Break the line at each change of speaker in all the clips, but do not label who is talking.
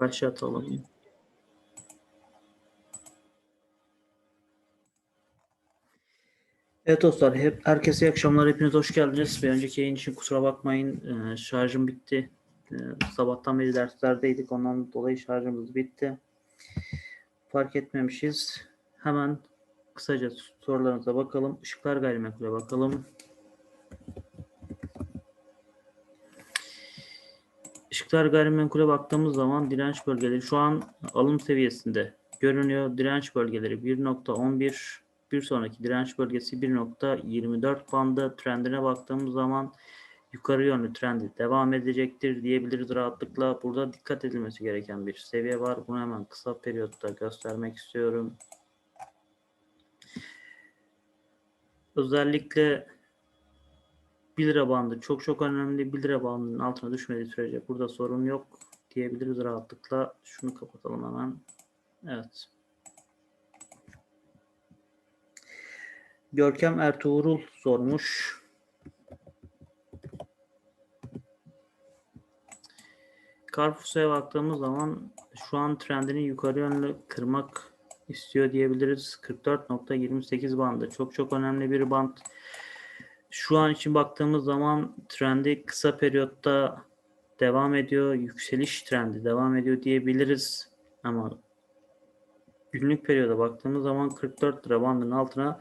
Başlatalım. Evet dostlar, hep herkese iyi akşamlar. Hepiniz hoş geldiniz. Bir önceki yayın için kusura bakmayın. Ee, şarjım bitti. Ee, sabahtan beri derslerdeydik. Ondan dolayı şarjımız bitti. Fark etmemişiz. Hemen kısaca sorularınıza bakalım. Işıklar gayrimenkule bakalım. Işıklar gayrimenkule baktığımız zaman direnç bölgeleri şu an alım seviyesinde görünüyor. Direnç bölgeleri 1.11 bir sonraki direnç bölgesi 1.24 bandı. Trendine baktığımız zaman yukarı yönlü trendi devam edecektir diyebiliriz rahatlıkla. Burada dikkat edilmesi gereken bir seviye var. Bunu hemen kısa periyotta göstermek istiyorum. Özellikle 1 lira bandı çok çok önemli. 1 lira bandının altına düşmediği sürece burada sorun yok diyebiliriz rahatlıkla. Şunu kapatalım hemen. Evet. Görkem Ertuğrul sormuş. Carrefour'a baktığımız zaman şu an trendini yukarı yönlü kırmak istiyor diyebiliriz. 44.28 bandı. Çok çok önemli bir band. Şu an için baktığımız zaman trendi kısa periyotta devam ediyor. Yükseliş trendi devam ediyor diyebiliriz. Ama günlük periyoda baktığımız zaman 44 lira bandının altına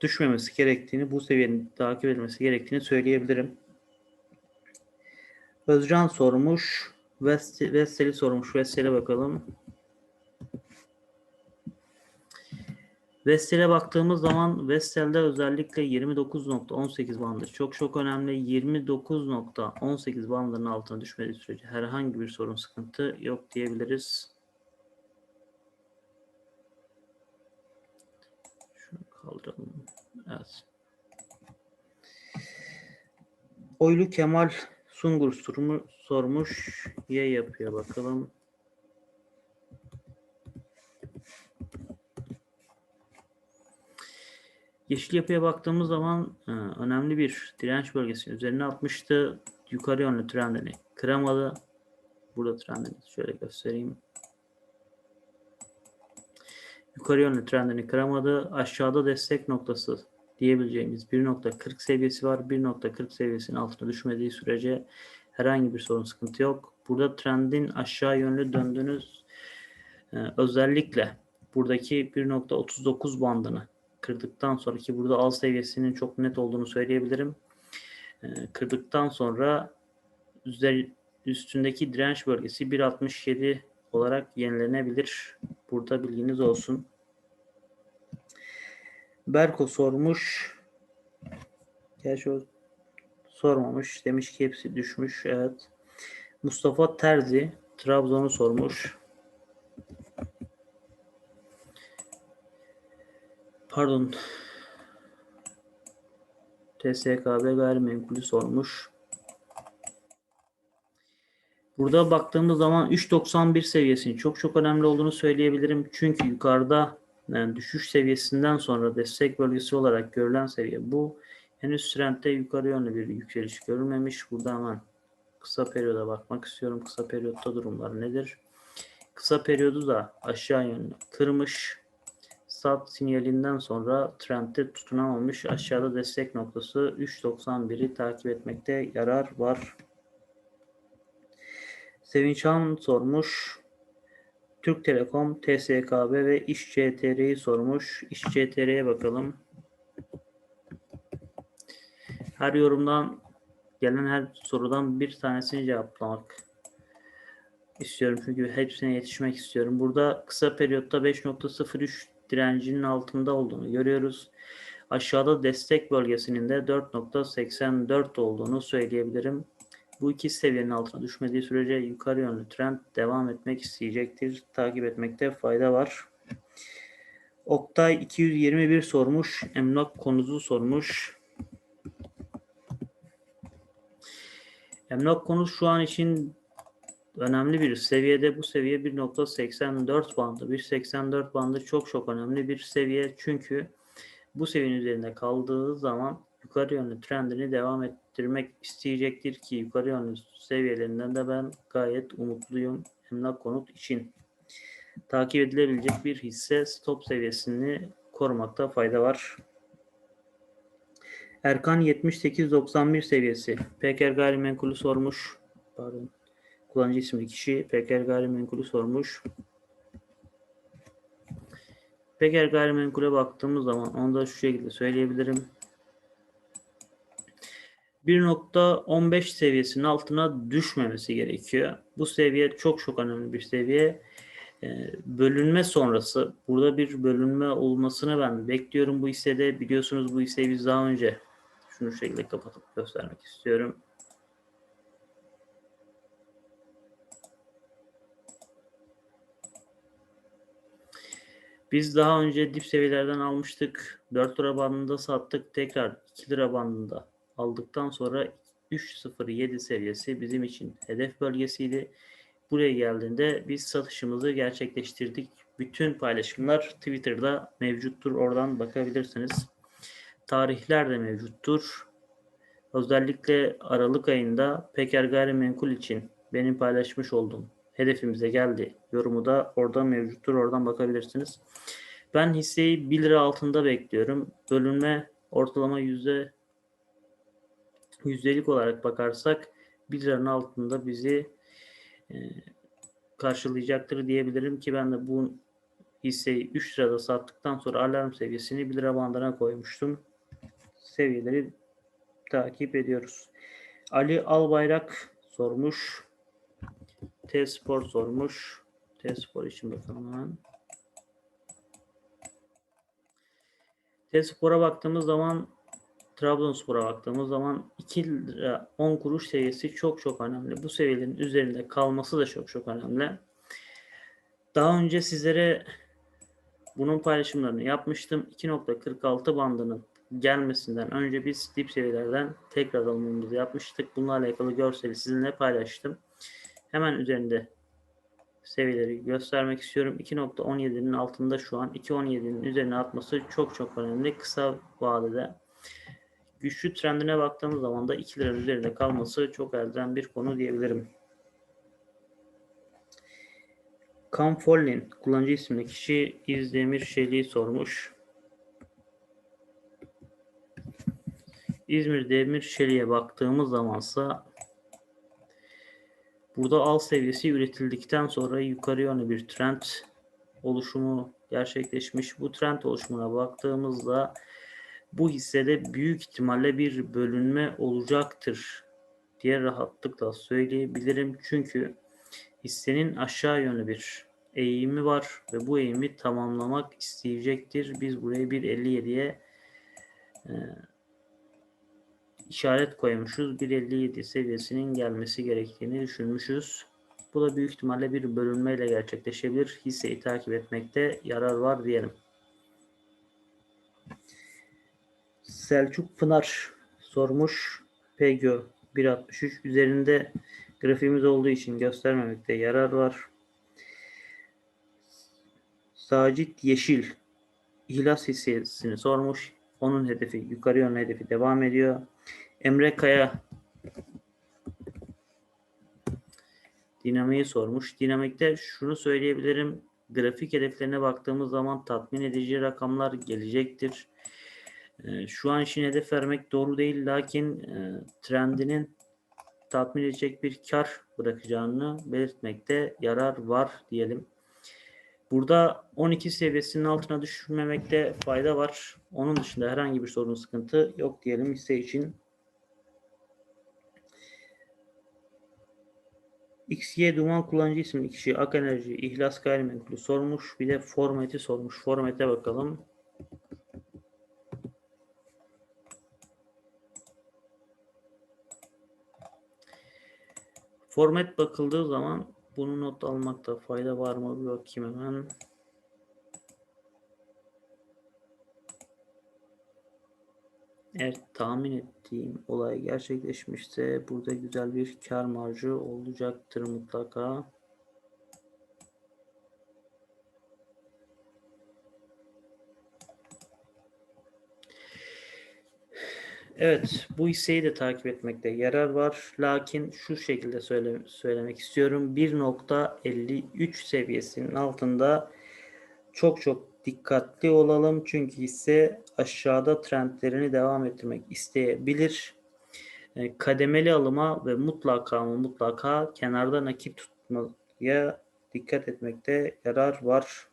düşmemesi gerektiğini, bu seviyenin takip edilmesi gerektiğini söyleyebilirim. Özcan sormuş. Vestel'i sormuş. Vestel'e bakalım. Vestel'e baktığımız zaman Vestel'de özellikle 29.18 bandı çok çok önemli. 29.18 bandının altına düşmediği sürece herhangi bir sorun sıkıntı yok diyebiliriz. Şunu kaldıralım. Evet. Oylu Kemal Sungur sorumu sormuş. Y yapıyor bakalım. Yeşil yapıya baktığımız zaman e, önemli bir direnç bölgesinin üzerine atmıştı. Yukarı yönlü trendini kıramadı. Burada trendini şöyle göstereyim. Yukarı yönlü trendini kıramadı. Aşağıda destek noktası diyebileceğimiz 1.40 seviyesi var. 1.40 seviyesinin altına düşmediği sürece herhangi bir sorun sıkıntı yok. Burada trendin aşağı yönlü döndüğünüz e, özellikle buradaki 1.39 bandını kırdıktan sonraki burada al seviyesinin çok net olduğunu söyleyebilirim. E, kırdıktan sonra üstündeki direnç bölgesi 1.67 olarak yenilenebilir. Burada bilginiz olsun. Berko sormuş. Gerçi o sormamış. Demiş ki hepsi düşmüş. Evet. Mustafa Terzi Trabzon'u sormuş. Pardon. TSKB gayrimenkulü sormuş. Burada baktığımız zaman 3.91 seviyesinin çok çok önemli olduğunu söyleyebilirim. Çünkü yukarıda yani düşüş seviyesinden sonra destek bölgesi olarak görülen seviye bu. Henüz trendde yukarı yönlü bir yükseliş görülmemiş. Burada hemen kısa periyoda bakmak istiyorum. Kısa periyotta durumlar nedir? Kısa periyodu da aşağı yönlü kırmış. Sat sinyalinden sonra trendde tutunamamış. Aşağıda destek noktası 3.91'i takip etmekte yarar var. Sevinç Han sormuş. Türk Telekom, TSKB ve İş CTR'yi sormuş. İş CTR'ye bakalım. Her yorumdan gelen her sorudan bir tanesini cevaplamak istiyorum. Çünkü hepsine yetişmek istiyorum. Burada kısa periyotta 5.03 direncinin altında olduğunu görüyoruz. Aşağıda destek bölgesinin de 4.84 olduğunu söyleyebilirim. Bu iki seviyenin altına düşmediği sürece yukarı yönlü trend devam etmek isteyecektir. Takip etmekte fayda var. Oktay 221 sormuş. Emlak konusu sormuş. Emlak konusu şu an için önemli bir seviyede. Bu seviye 1.84 bandı. 1.84 bandı çok çok önemli bir seviye. Çünkü bu seviyenin üzerinde kaldığı zaman yukarı yönlü trendini devam ettirmek isteyecektir ki yukarı yönlü seviyelerinden de ben gayet umutluyum emlak konut için. Takip edilebilecek bir hisse stop seviyesini korumakta fayda var. Erkan 7891 seviyesi. Peker gayrimenkulü sormuş. Pardon. Kullanıcı isimli kişi Peker gayrimenkulü sormuş. Peker gayrimenkule baktığımız zaman onu da şu şekilde söyleyebilirim. 1.15 seviyesinin altına düşmemesi gerekiyor. Bu seviye çok çok önemli bir seviye. Ee, bölünme sonrası burada bir bölünme olmasını ben bekliyorum bu hissede. Biliyorsunuz bu hisseyi biz daha önce şunu şu şekilde kapatıp göstermek istiyorum. Biz daha önce dip seviyelerden almıştık. 4 lira bandında sattık. Tekrar 2 lira bandında aldıktan sonra 3.07 seviyesi bizim için hedef bölgesiydi. Buraya geldiğinde biz satışımızı gerçekleştirdik. Bütün paylaşımlar Twitter'da mevcuttur. Oradan bakabilirsiniz. Tarihler de mevcuttur. Özellikle Aralık ayında Peker Gayrimenkul için benim paylaşmış olduğum hedefimize geldi yorumu da orada mevcuttur. Oradan bakabilirsiniz. Ben hisseyi 1 lira altında bekliyorum. Bölünme ortalama yüzde yüzdelik olarak bakarsak 1 liranın altında bizi e, karşılayacaktır diyebilirim ki ben de bu hisseyi 3 lirada sattıktan sonra alarm seviyesini 1 lira bandına koymuştum. Seviyeleri takip ediyoruz. Ali Albayrak sormuş. T-Spor sormuş. T-Spor için bakalım. T-Spor'a baktığımız zaman Trabzonspor'a baktığımız zaman 2 lira 10 kuruş seviyesi çok çok önemli. Bu seviyelerin üzerinde kalması da çok çok önemli. Daha önce sizlere bunun paylaşımlarını yapmıştım. 2.46 bandının gelmesinden önce biz dip seviyelerden tekrar alımımızı yapmıştık. Bununla alakalı görseli sizinle paylaştım. Hemen üzerinde seviyeleri göstermek istiyorum. 2.17'nin altında şu an 2.17'nin üzerine atması çok çok önemli. Kısa vadede güçlü trendine baktığımız zaman da 2 liranın üzerinde kalması çok elden bir konu diyebilirim. Kamfollin kullanıcı isimli kişi İzdemir Şeli'yi sormuş. İzmir Demir Şeli'ye baktığımız zamansa burada al seviyesi üretildikten sonra yukarı yönlü bir trend oluşumu gerçekleşmiş. Bu trend oluşumuna baktığımızda bu hissede büyük ihtimalle bir bölünme olacaktır diye rahatlıkla söyleyebilirim. Çünkü hissenin aşağı yönlü bir eğimi var ve bu eğimi tamamlamak isteyecektir. Biz buraya bir 57'ye e, işaret koymuşuz. 1.57 seviyesinin gelmesi gerektiğini düşünmüşüz. Bu da büyük ihtimalle bir bölünmeyle gerçekleşebilir. Hisseyi takip etmekte yarar var diyelim. Selçuk Pınar sormuş. PGO 1.63 üzerinde grafiğimiz olduğu için göstermemekte yarar var. Sacit Yeşil ihlas hissesini sormuş. Onun hedefi yukarı yönlü hedefi devam ediyor. Emre Kaya dinamiği sormuş. Dinamikte şunu söyleyebilirim. Grafik hedeflerine baktığımız zaman tatmin edici rakamlar gelecektir. Ee, şu an için hedef vermek doğru değil. Lakin e, trendinin tatmin edecek bir kar bırakacağını belirtmekte yarar var diyelim. Burada 12 seviyesinin altına düşmemekte fayda var. Onun dışında herhangi bir sorun sıkıntı yok diyelim hisse için. XY Duman kullanıcı isimli kişi Ak Enerji İhlas Gayrimenkulü sormuş. Bir de formati sormuş. Formate bakalım. Format bakıldığı zaman bunu not almakta fayda var mı? Bir bakayım hemen. Eğer tahmin ettiğim olay gerçekleşmişse burada güzel bir kar marjı olacaktır mutlaka. Evet, bu hisseyi de takip etmekte yarar var. Lakin şu şekilde söyle, söylemek istiyorum. 1.53 seviyesinin altında çok çok dikkatli olalım. Çünkü hisse aşağıda trendlerini devam ettirmek isteyebilir. E, kademeli alıma ve mutlaka ama mutlaka kenarda nakit tutmaya dikkat etmekte yarar var.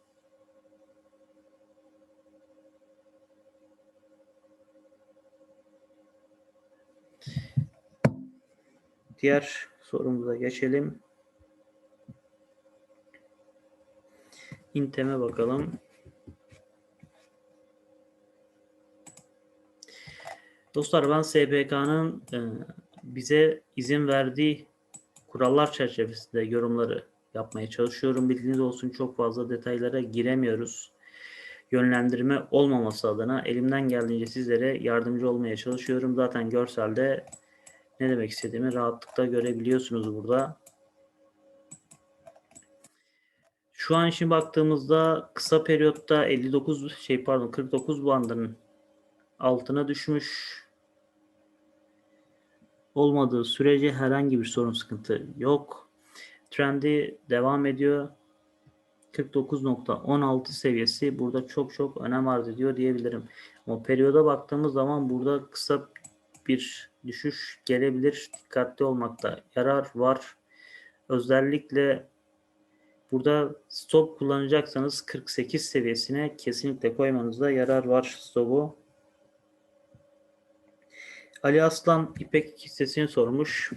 Diğer sorumuza geçelim. İnteme bakalım. Dostlar ben SPK'nın e, bize izin verdiği kurallar çerçevesinde yorumları yapmaya çalışıyorum. Bilginiz olsun çok fazla detaylara giremiyoruz. Yönlendirme olmaması adına elimden geldiğince sizlere yardımcı olmaya çalışıyorum. Zaten görselde ne demek istediğimi rahatlıkla görebiliyorsunuz burada. Şu an için baktığımızda kısa periyotta 59 şey pardon 49 bandının altına düşmüş olmadığı sürece herhangi bir sorun sıkıntı yok. Trendi devam ediyor. 49.16 seviyesi burada çok çok önem arz ediyor diyebilirim. Ama periyoda baktığımız zaman burada kısa bir düşüş gelebilir. Dikkatli olmakta yarar var. Özellikle burada stop kullanacaksanız 48 seviyesine kesinlikle koymanızda yarar var stopu. Ali Aslan İpek hissesini sormuş.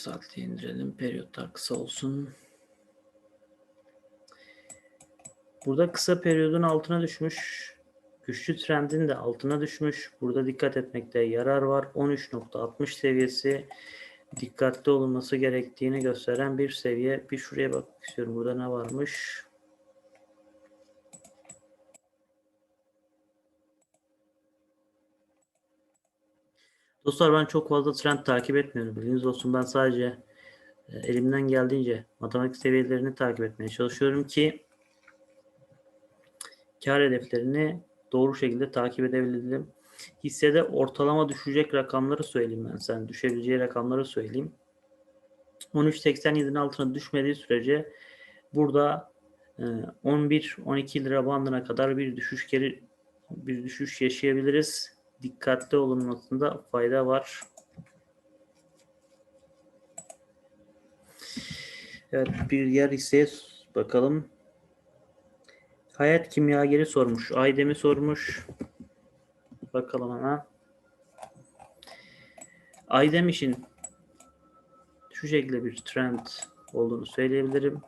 saatli indirelim. Periyotlar kısa olsun. Burada kısa periyodun altına düşmüş. Güçlü trendin de altına düşmüş. Burada dikkat etmekte yarar var. 13.60 seviyesi dikkatli olunması gerektiğini gösteren bir seviye. Bir şuraya bakmak istiyorum. Burada ne varmış? Dostlar ben çok fazla trend takip etmiyorum. Bilginiz olsun ben sadece e, elimden geldiğince matematik seviyelerini takip etmeye çalışıyorum ki kar hedeflerini doğru şekilde takip edebilirim. Hissede ortalama düşecek rakamları söyleyeyim ben sen. Düşebileceği rakamları söyleyeyim. 13.87'nin altına düşmediği sürece burada 11-12 e, lira bandına kadar bir düşüş geri bir düşüş yaşayabiliriz. Dikkatli olunmasında fayda var. Evet bir yer ise bakalım. Hayat kimyageri sormuş. Aydem'i sormuş. Bakalım hemen. Aydem için şu şekilde bir trend olduğunu söyleyebilirim.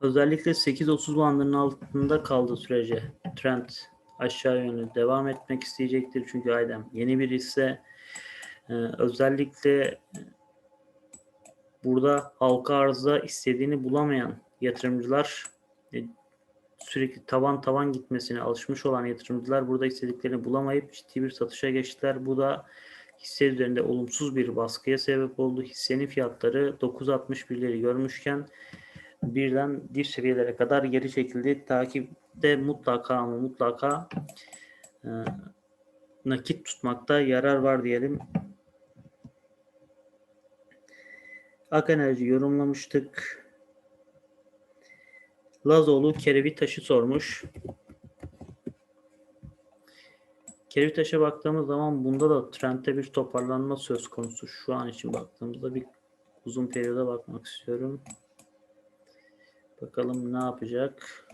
Özellikle 8.30 bandının altında kaldığı sürece trend aşağı yönlü devam etmek isteyecektir. Çünkü Aydem yeni bir hisse. Ee, özellikle burada halka arzda istediğini bulamayan yatırımcılar e, sürekli tavan tavan gitmesine alışmış olan yatırımcılar burada istediklerini bulamayıp ciddi bir satışa geçtiler. Bu da hisse üzerinde olumsuz bir baskıya sebep oldu. Hissenin fiyatları 9.61'leri görmüşken birden diş seviyelere kadar geri çekildi. Takipte mutlaka ama mutlaka e, nakit tutmakta yarar var diyelim. Ak enerji yorumlamıştık. Lazoğlu kerevi taşı sormuş. Kerevi taşa baktığımız zaman bunda da trendte bir toparlanma söz konusu. Şu an için baktığımızda bir uzun periyoda bakmak istiyorum. Bakalım ne yapacak.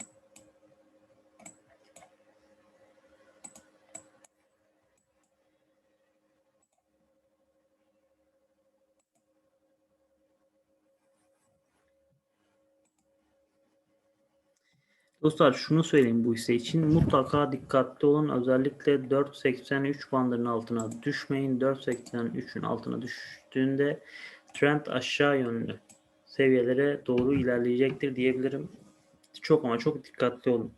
Dostlar şunu söyleyeyim bu hisse için mutlaka dikkatli olun. Özellikle 4.83 bandının altına düşmeyin. 4.83'ün altına düştüğünde trend aşağı yönlü seviyelere doğru ilerleyecektir diyebilirim. Çok ama çok dikkatli olun.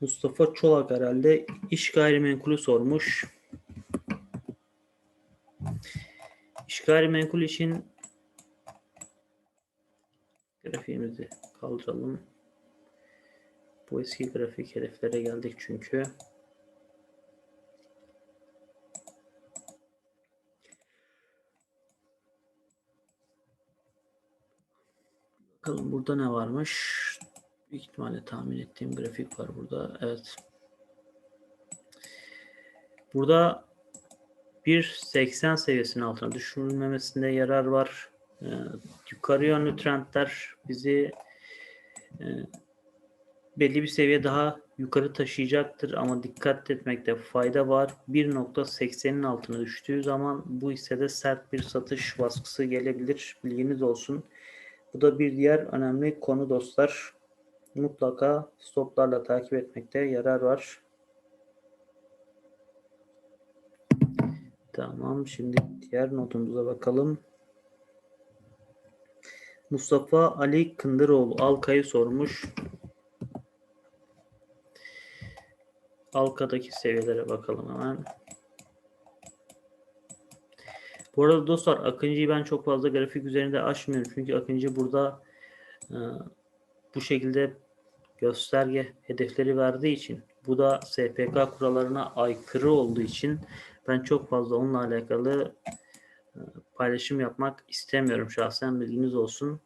Mustafa Çolak herhalde iş gayrimenkulü sormuş. İş gayrimenkul için grafiğimizi kaldıralım. Bu eski grafik hedeflere geldik çünkü. Bakalım burada ne varmış? Büyük ihtimalle tahmin ettiğim grafik var burada. Evet. Burada 1.80 seviyesinin altına düşürülmemesinde yarar var. Ee, yukarı yönlü trendler bizi e, belli bir seviye daha yukarı taşıyacaktır ama dikkat etmekte fayda var. 1.80'in altına düştüğü zaman bu hissede sert bir satış baskısı gelebilir. Bilginiz olsun. Bu da bir diğer önemli konu dostlar. Mutlaka stoplarla takip etmekte yarar var. Tamam. Şimdi diğer notumuza bakalım. Mustafa Ali Kındıroğlu Alka'yı sormuş. Alka'daki seviyelere bakalım hemen. Bu arada dostlar Akıncı'yı ben çok fazla grafik üzerinde açmıyorum. Çünkü Akıncı burada e, bu şekilde gösterge hedefleri verdiği için bu da SPK kurallarına aykırı olduğu için ben çok fazla onunla alakalı e, paylaşım yapmak istemiyorum şahsen bilginiz olsun.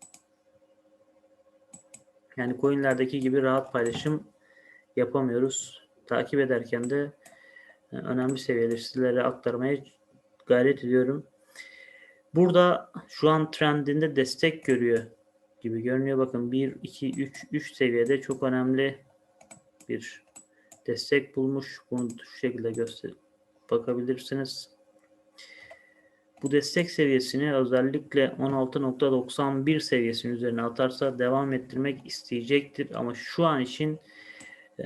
Yani coinlerdeki gibi rahat paylaşım yapamıyoruz. Takip ederken de e, önemli seviyeleri sizlere aktarmaya gayret ediyorum. Burada şu an trendinde destek görüyor gibi görünüyor. Bakın 1, 2, 3, 3 seviyede çok önemli bir destek bulmuş. Bunu şu şekilde göster bakabilirsiniz. Bu destek seviyesini özellikle 16.91 seviyesinin üzerine atarsa devam ettirmek isteyecektir. Ama şu an için e,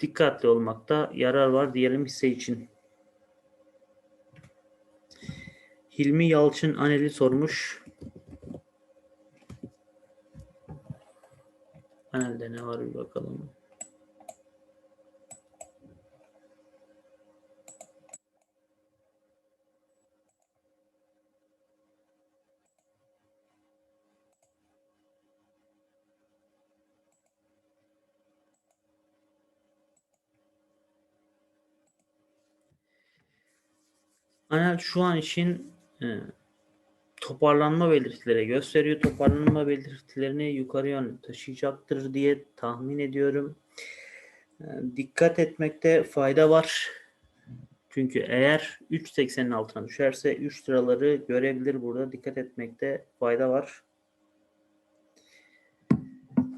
dikkatli olmakta yarar var diyelim hisse için. Hilmi Yalçın Aneli sormuş. Anel'de ne var bir bakalım. Anel şu an için toparlanma belirtileri gösteriyor. Toparlanma belirtilerini yukarı yönlü taşıyacaktır diye tahmin ediyorum. E, dikkat etmekte fayda var. Çünkü eğer 3.80'in altına düşerse 3 liraları görebilir burada. Dikkat etmekte fayda var.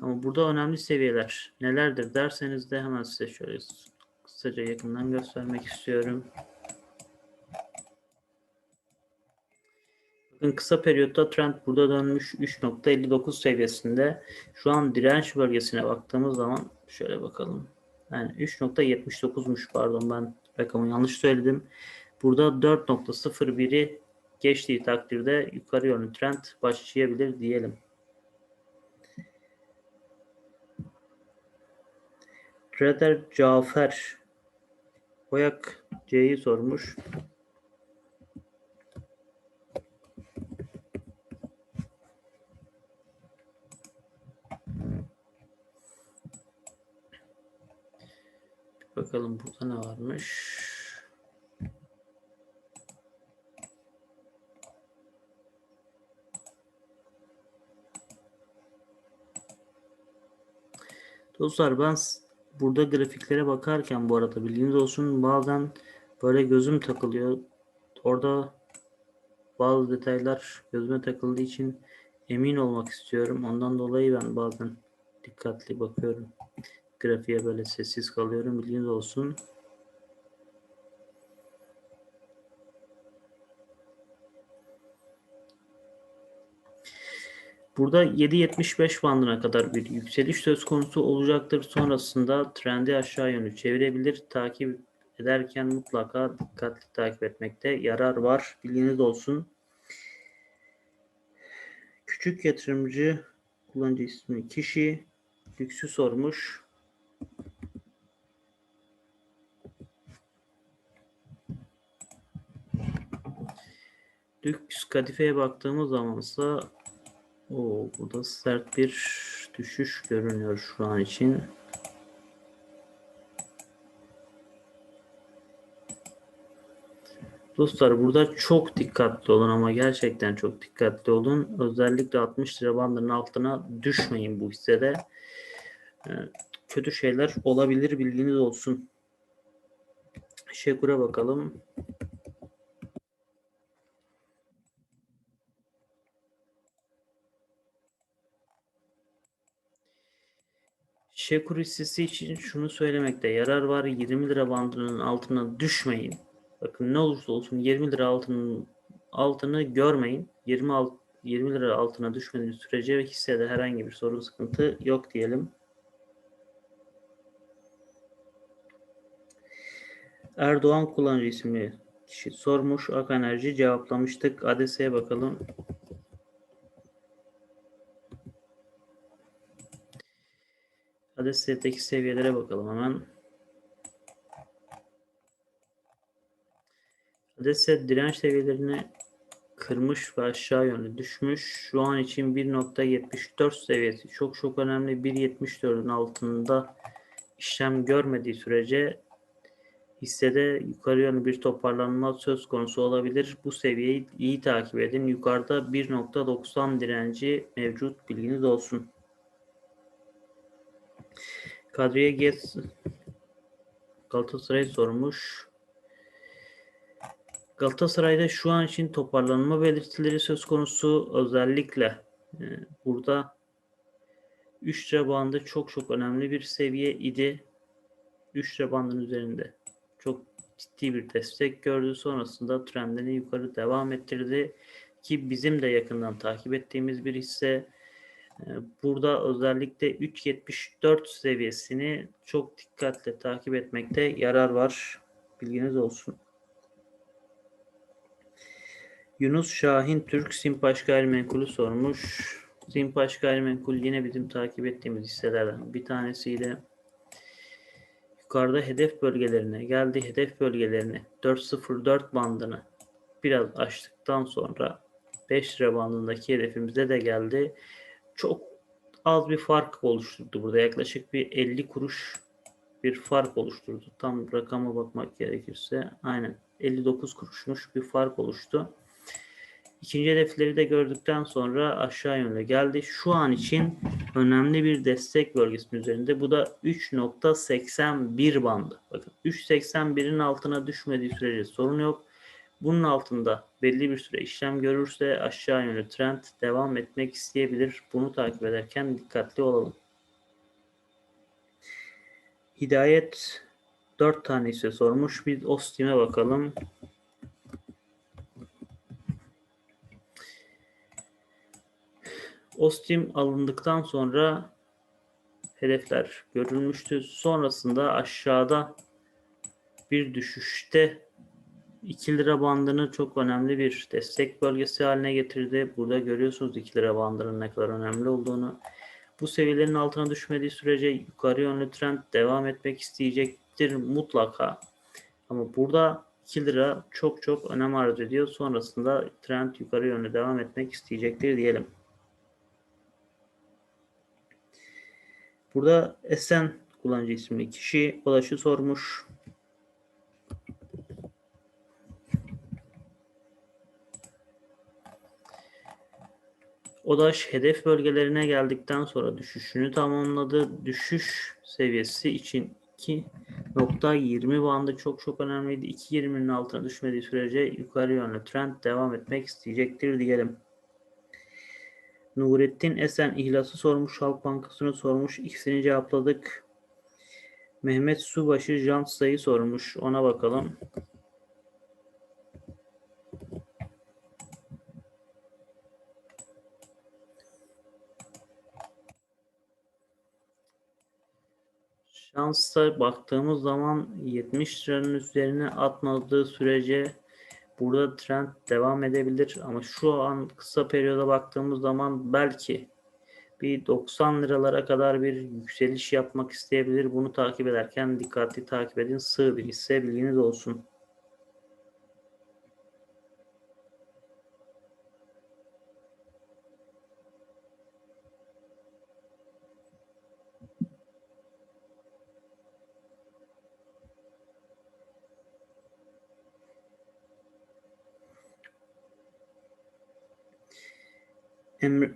Ama burada önemli seviyeler nelerdir derseniz de hemen size şöyle kısaca yakından göstermek istiyorum. Bakın kısa periyotta trend burada dönmüş 3.59 seviyesinde. Şu an direnç bölgesine baktığımız zaman şöyle bakalım. Yani 3.79'muş pardon ben rakamı yanlış söyledim. Burada 4.01'i geçtiği takdirde yukarı yönlü trend başlayabilir diyelim. Trader Cafer Boyak C'yi sormuş. Bakalım burada ne varmış. Dostlar ben burada grafiklere bakarken bu arada bildiğiniz olsun bazen böyle gözüm takılıyor. Orada bazı detaylar gözüme takıldığı için emin olmak istiyorum. Ondan dolayı ben bazen dikkatli bakıyorum. Grafiğe böyle sessiz kalıyorum. Bilginiz olsun. Burada 7.75 bandına kadar bir yükseliş söz konusu olacaktır. Sonrasında trendi aşağı yönlü çevirebilir. Takip ederken mutlaka dikkatli takip etmekte yarar var. Bilginiz olsun. Küçük yatırımcı kullanıcı ismi kişi lüksü sormuş. Lüks kadifeye baktığımız zaman ise o burada sert bir düşüş görünüyor şu an için. Dostlar burada çok dikkatli olun ama gerçekten çok dikkatli olun. Özellikle 60 lira bandının altına düşmeyin bu hissede. Ee, kötü şeyler olabilir bilginiz olsun. Şekur'a bakalım. Şekur hissesi için şunu söylemekte yarar var. 20 lira bandının altına düşmeyin. Bakın ne olursa olsun 20 lira altının altını görmeyin. 20 alt, 20 lira altına düşmediğiniz sürece ve hissede herhangi bir sorun sıkıntı yok diyelim. Erdoğan kullanıcı isimli kişi sormuş. Ak Enerji cevaplamıştık. ADS'ye bakalım. ADS'deki seviyelere bakalım hemen. Adeset direnç seviyelerini kırmış ve aşağı yönlü düşmüş. Şu an için 1.74 seviyesi çok çok önemli. 1.74'ün altında işlem görmediği sürece hissede yukarı yönlü bir toparlanma söz konusu olabilir. Bu seviyeyi iyi takip edin. Yukarıda 1.90 direnci mevcut bilginiz olsun. Kadriye Get Galatasaray sormuş. Galatasaray'da şu an için toparlanma belirtileri söz konusu. Özellikle e, burada 3 lira çok çok önemli bir seviye idi. 3 lira üzerinde çok ciddi bir destek gördü. Sonrasında trendini yukarı devam ettirdi. Ki bizim de yakından takip ettiğimiz bir hisse. E, burada özellikle 3.74 seviyesini çok dikkatle takip etmekte yarar var. Bilginiz olsun. Yunus Şahin Türk Simpaş Gayrimenkul'ü sormuş. Simpaş Gayrimenkul yine bizim takip ettiğimiz hisselerden bir tanesiydi. Yukarıda hedef bölgelerine geldi. Hedef bölgelerini 404 bandını biraz açtıktan sonra 5 lira bandındaki hedefimize de geldi. Çok az bir fark oluşturdu burada. Yaklaşık bir 50 kuruş bir fark oluşturdu. Tam rakama bakmak gerekirse aynen 59 kuruşmuş bir fark oluştu. İkinci hedefleri de gördükten sonra aşağı yönde geldi. Şu an için önemli bir destek bölgesinin üzerinde. Bu da 3.81 bandı. Bakın 3.81'in altına düşmediği sürece sorun yok. Bunun altında belli bir süre işlem görürse aşağı yönlü trend devam etmek isteyebilir. Bunu takip ederken dikkatli olalım. Hidayet 4 tane ise sormuş. Biz Ostim'e bakalım. Ostim alındıktan sonra hedefler görülmüştü. Sonrasında aşağıda bir düşüşte 2 lira bandını çok önemli bir destek bölgesi haline getirdi. Burada görüyorsunuz 2 lira bandının ne kadar önemli olduğunu. Bu seviyelerin altına düşmediği sürece yukarı yönlü trend devam etmek isteyecektir mutlaka. Ama burada 2 lira çok çok önem arz ediyor. Sonrasında trend yukarı yönlü devam etmek isteyecektir diyelim. Burada Esen kullanıcı isimli kişi ulaşı sormuş. Odaş hedef bölgelerine geldikten sonra düşüşünü tamamladı. Düşüş seviyesi için 2.20 bandı çok çok önemliydi. 2.20'nin altına düşmediği sürece yukarı yönlü trend devam etmek isteyecektir diyelim. Nurettin Esen ihlası sormuş, Halk Bankası'nı sormuş. İkisini cevapladık. Mehmet Subaşı jant sayı sormuş. Ona bakalım. Şansa baktığımız zaman 70 liranın üzerine atmadığı sürece burada trend devam edebilir ama şu an kısa periyoda baktığımız zaman belki bir 90 liralara kadar bir yükseliş yapmak isteyebilir. Bunu takip ederken dikkatli takip edin. Sığ bir hisse bilginiz olsun. Emre,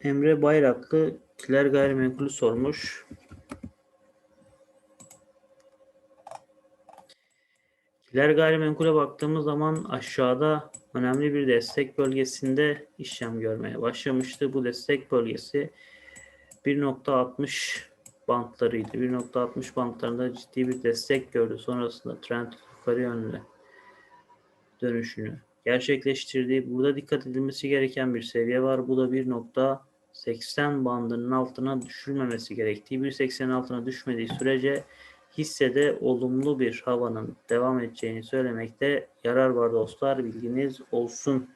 Emre Bayraklı Kiler Gayrimenkulü sormuş. Kiler Gayrimenkul'e baktığımız zaman aşağıda önemli bir destek bölgesinde işlem görmeye başlamıştı. Bu destek bölgesi 1.60 bantlarıydı. 1.60 bantlarında ciddi bir destek gördü. Sonrasında trend yukarı yönlü dönüşünü gerçekleştirdi. Burada dikkat edilmesi gereken bir seviye var. Bu da 1.80 bandının altına düşülmemesi gerektiği. 1.80'in altına düşmediği sürece hissede olumlu bir havanın devam edeceğini söylemekte yarar var dostlar. Bilginiz olsun.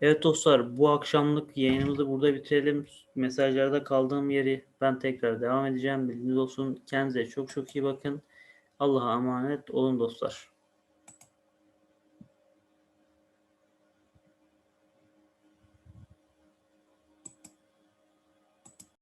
Evet dostlar bu akşamlık yayınımızı burada bitirelim. Mesajlarda kaldığım yeri ben tekrar devam edeceğim. Bilginiz olsun. Kendinize çok çok iyi bakın. Allah'a emanet olun dostlar.